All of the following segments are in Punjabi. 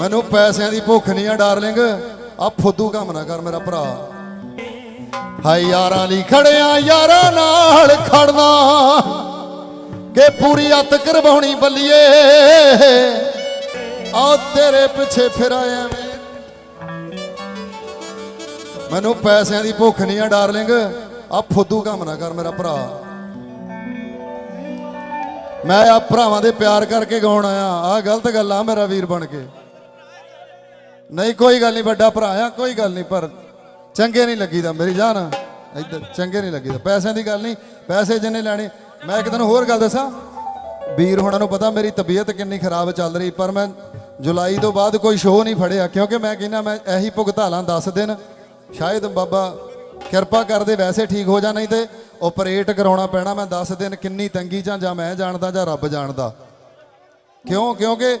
ਮੈਨੂੰ ਪੈਸਿਆਂ ਦੀ ਭੁੱਖ ਨਹੀਂ ਆ, ਡਾਰਲਿੰਗ। ਆ ਫੁੱਦੂ ਕੰਮ ਨਾ ਕਰ ਮੇਰਾ ਭਰਾ। ਹਾਈ ਯਾਰਾਂ ਲਈ ਖੜਿਆ, ਯਾਰਾਂ ਨਾਲ ਖੜਨਾ। ਕਿ ਪੂਰੀ ਅੱਤ ਕਰਵਾਉਣੀ ਬੱਲੀਏ। ਆ ਤੇਰੇ ਪਿੱਛੇ ਫਿਰ ਆਇਆ ਮੈਨੂੰ ਪੈਸਿਆਂ ਦੀ ਭੁੱਖ ਨਹੀਂ ਆ, ਡਾਰਲਿੰਗ। ਆ ਫੁੱਦੂ ਕੰਮ ਨਾ ਕਰ ਮੇਰਾ ਭਰਾ। ਮੈਂ ਆ ਭਰਾਵਾਂ ਦੇ ਪਿਆਰ ਕਰਕੇ ਗਾਉਣ ਆਇਆ। ਆ ਗਲਤ ਗੱਲ ਆ ਮੇਰਾ ਵੀਰ ਬਣ ਕੇ। ਨਹੀਂ, ਕੋਈ ਗੱਲ ਨਹੀਂ, ਵੱਡਾ ਭਰਾ ਆ, ਕੋਈ ਗੱਲ ਨਹੀਂ, ਪਰ ਚੰਗੇ ਨਹੀਂ ਲੱਗੀਦਾ ਮੇਰੀ ਜਾਨ। ਇੱਧਰ, ਚੰਗੇ ਨਹੀਂ ਲੱਗੀਦਾ। ਪੈਸਿਆਂ ਦੀ ਗੱਲ ਨਹੀਂ, ਪੈਸੇ ਜਿੰਨੇ ਲੈਣੇ। ਮੈਂ ਇੱਕ ਦਿਨ ਹੋਰ ਗੱਲ ਦੱਸਾਂ। ਵੀਰ ਹੁਣਾਂ ਨੂੰ ਪਤਾ ਮੇਰੀ ਤਬੀਅਤ ਕਿੰਨੀ ਖਰਾਬ ਚੱਲ ਰਹੀ, ਪਰ ਮੈਂ ਜੁਲਾਈ ਤੋਂ ਬਾਅਦ ਕੋਈ ਸ਼ੋਅ ਨਹੀਂ ਫੜਿਆ, ਕਿਉਂਕਿ ਮੈਂ ਕਹਿੰਦਾ ਮੈਂ ਇਹੀ ਭੁਗਤਾ ਲਾਂ 10 ਦਿਨ। ਸ਼ਾਇਦ ਬਾਬਾ ਕਿਰਪਾ ਕਰਦੇ ਵੈਸੇ ਠੀਕ ਹੋ ਜਾ, ਨਹੀਂ ਤੇ ਆਪਰੇਟ ਕਰਾਉਣਾ ਪੈਣਾ ਮੈਂ 10 ਦਿਨ ਕਿੰਨੀ ਤੰਗੀ ਜਾਂ ਜਾਂ ਮੈਂ ਜਾਣਦਾ ਜਾਂ ਰੱਬ ਜਾਣਦਾ। ਕਿਉਂ? ਕਿਉਂਕਿ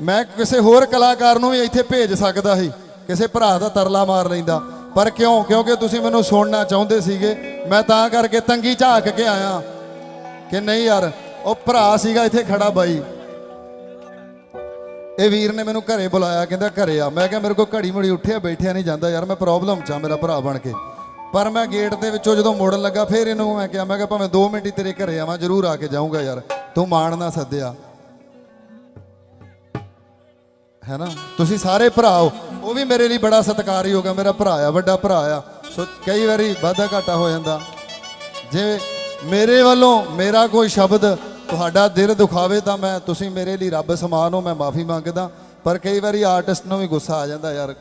ਮੈਂ ਕਿਸੇ ਹੋਰ ਕਲਾਕਾਰ ਨੂੰ ਵੀ ਇੱਥੇ ਭੇਜ ਸਕਦਾ ਸੀ। ਕਿਸੇ ਭਰਾ ਦਾ ਤਰਲਾ ਮਾਰ ਲੈਂਦਾ। ਪਰ ਕਿਉਂ? ਕਿਉਂਕਿ ਤੁਸੀਂ ਮੈਨੂੰ ਸੁਣਨਾ ਚਾਹੁੰਦੇ ਸੀਗੇ। ਮੈਂ ਤਾਂ ਕਰਕੇ ਤੰਗੀ ਝਾਕ ਕੇ ਆਇਆ। ਕਿ ਨਹੀਂ ਯਾਰ, ਉਹ ਭਰਾ ਸੀਗਾ ਇੱਥੇ ਖੜਾ ਬਾਈ। ਇਹ ਵੀਰ ਨੇ ਮੈਨੂੰ ਘਰੇ ਬੁਲਾਇਆ, ਕਹਿੰਦਾ ਘਰੇ ਆ। ਮੈਂ ਕਿਹਾ ਮੇਰੇ ਕੋਲ ਘੜੀ ਮੁੜੀ ਉੱਠਿਆ, ਬੈਠਿਆ ਨਹੀਂ ਜਾਂਦਾ ਯਾਰ, ਮੈਂ ਪ੍ਰੋਬਲਮ ਚ ਆ ਮੇਰਾ ਭਰਾ ਬਣ ਕੇ। ਪਰ ਮੈਂ ਗੇਟ ਦੇ ਵਿੱਚੋਂ ਜਦੋਂ ਮੋੜਨ ਲੱਗਾ, ਫਿਰ ਇਹਨੂੰ ਮੈਂ ਕਿਹਾ ਮੈਂ ਕਿਹਾ ਭਾਵੇਂ 2 ਮਿੰਟ ਹੀ ਤੇਰੇ ਘਰੇ ਆਵਾਂ, ਜ਼ਰੂਰ ਆ ਕੇ ਜਾਊਂਗਾ ਯਾਰ। ਤੂੰ ਮਾਣ ਨਾ ਸੱਦਿਆ। ਹੈ ਨਾ ਤੁਸੀਂ ਸਾਰੇ ਭਰਾ ਹੋ। ਉਹ ਵੀ ਮੇਰੇ ਲਈ ਬੜਾ ਸਤਿਕਾਰਯੋਗ ਆ ਮੇਰਾ ਭਰਾ ਆ, ਵੱਡਾ ਭਰਾ ਆ। ਸੋ ਕਈ ਵਾਰੀ ਵਾਧਾ ਘਾਟਾ ਹੋ ਜਾਂਦਾ। ਜੇ ਮੇਰੇ ਵੱਲੋਂ ਮੇਰਾ ਕੋਈ ਸ਼ਬਦ ਤੁਹਾਡਾ ਦਿਲ ਦੁਖਾਵੇ ਤਾਂ ਮੈਂ, ਤੁਸੀਂ ਮੇਰੇ ਲਈ ਰੱਬ ਸਮਾਨ ਹੋ, ਮੈਂ ਮਾਫੀ ਮੰਗਦਾ। ਪਰ ਕਈ ਵਾਰੀ ਆਰਟਿਸਟ ਨੂੰ ਵੀ ਗੁੱਸਾ ਆ ਜਾਂਦਾ ਯਾਰ,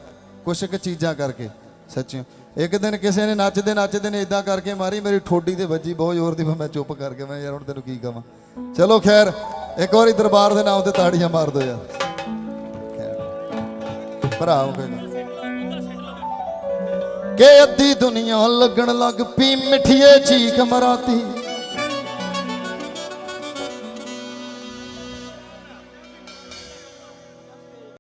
ਕੁਛ ਕੁ ਚੀਜ਼ਾਂ ਕਰਕੇ ਸੱਚੀ ਇੱਕ ਦਿਨ ਕਿਸੇ ਨੇ ਨੱਚਦੇ ਨੱਚਦੇ ਨੇ ਇਦਾਂ ਕਰਕੇ ਮਾਰੀ, ਮੇਰੀ ਠੋਡੀ ਤੇ ਵੱਜੀ ਬਹੁਤ ਜ਼ੋਰ ਦੀ ਫਿਰ ਮੈਂ ਚੁੱਪ ਕਰਕੇ ਮੈਂ ਯਾਰ ਹੁਣ ਤੈਨੂੰ ਕੀ ਕਹਾਂ ਚਲੋ ਖੈਰ, ਇੱਕ ਵਾਰੀ ਦਰਬਾਰ ਦੇ ਨਾਮ ਤੇ ਤਾੜੀਆਂ ਮਾਰ ਦਿਓ ਯਾਰ। ਭਰਾ ਹੋ ਗਏ ਕਿ ਅੱਧੀ ਦੁਨੀਆ ਲੱਗਣ ਲੱਗ ਪਈ ਮਿੱਠੀਏ ਚੀਕ ਮਰਾਤੀ।